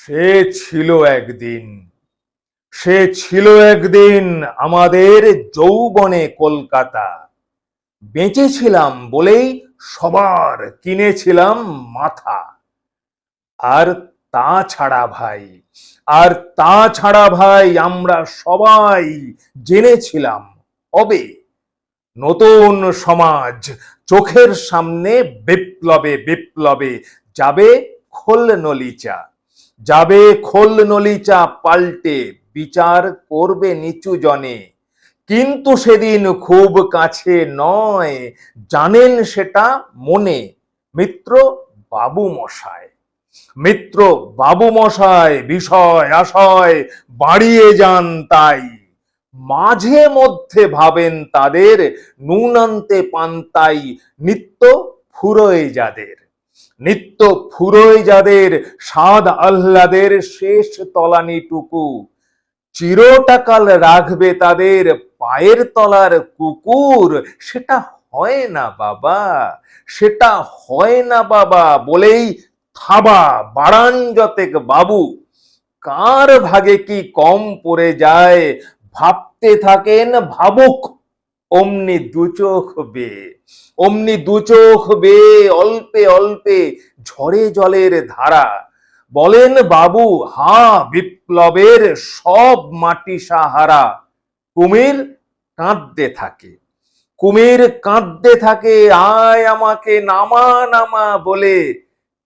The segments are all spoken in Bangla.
সে ছিল একদিন, সে ছিল একদিন আমাদের যৌবনে কলকাতা। বেঁচেছিলাম বলেই সবার কিনেছিলাম মাথা। আর তা ছাড়া ভাই, আর তা ছাড়া ভাই আমরা সবাই জেনেছিলাম হবে নতুন সমাজ চোখের সামনে বিপ্লবে বিপ্লবে যাবে খোল নলিচা যাবে খোল নলিচা পাল্টে, বিচার করবে নিচু জনে। কিন্তু সেদিন খুব কাছে নয়, জানেন সেটা মনে। মিত্র বাবু মশাই মিত্র বাবু মশাই বিষয় আশয় বাড়িয়ে যান তাই। মাঝে মধ্যে ভাবেন তাদের, নুন আনতে পান্তাই নিত্য ফুরোয় যাদের। নিত্য ফুরোয় যাদের স্বাদ আহ্লাদের শেষ তলানিটুকু, চিরটাকাল রাখবে তাদের পায়ের তলার কুকুর। সেটা হয় না বাবা, সেটা হয় না বাবা বলেই থাবা বাড়ান যতেক বাবু। কার ভাগে কি কম পড়ে যায় ভাবতে থাকেন ভাবুক অমনি দু চোখ বে, অমনি দু চোখ বে, অল্পে অল্পে ঝরে জলের ধারা। বলেন বাবু, হা, বিপ্লবের সব মাটি সাহারা। কুমির কাঁদতে থাকে, কুমির কাঁদতে থাকে, আয় আমাকে নামা নামা বলে।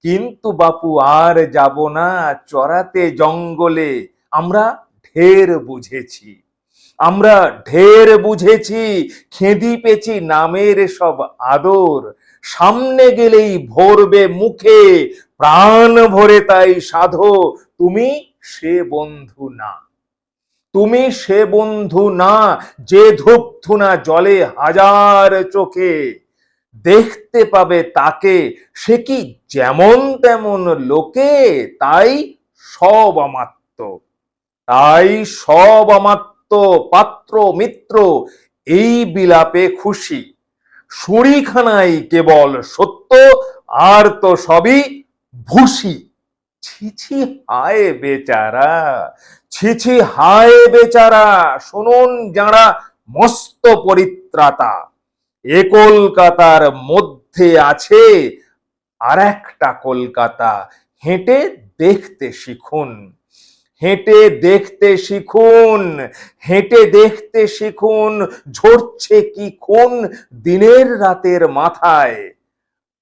কিন্তু বাপু, আর যাব না চড়াতে জঙ্গলে, আমরা ঢের বুঝেছি। আমরা ঢের বুঝেছি, খেদি পেছি নামের সব আদর। সামনে গেলেই ভরবে মুখে, প্রাণ ভরে তাই সাধো। তুমি সে বন্ধু না। তুমি সে বন্ধু না যে ধূপধুনা জলে হাজার চোখে। দেখতে পাবে তাকে, সে কি যেমন তেমন লোকে, তাই সব আমাত্ম তাই সব আমাত্ম পাত্র, মিত্র, এই বিলাপে খুশি। সুরিখানাই কেবল সত্য, আর তো সবই ভুসি ছিছি হায় বেচারা ছিছি হায় বেচারা, শুনুন যারা মস্ত পরিত্রাতা। এ কলকাতার মধ্যে আছে আর একটা কলকাতা, হেঁটে দেখতে শিখুন। হেঁটে দেখতে শিখুন, হেঁটে দেখতে শিখুন, ঝরছে কি খুন দিনের রাতের মাথায়।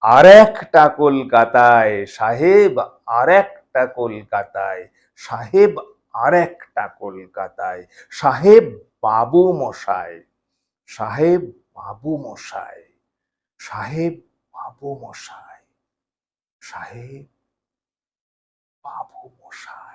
আর একটা কলকাতায়, সাহেব আর একটা কলকাতায়, সাহেব আর একটা কলকাতায়, সাহেব বাবু মশাই, সাহেব বাবু মশাই, সাহেব বাবু মশাই, সাহেব বাবু মশাই।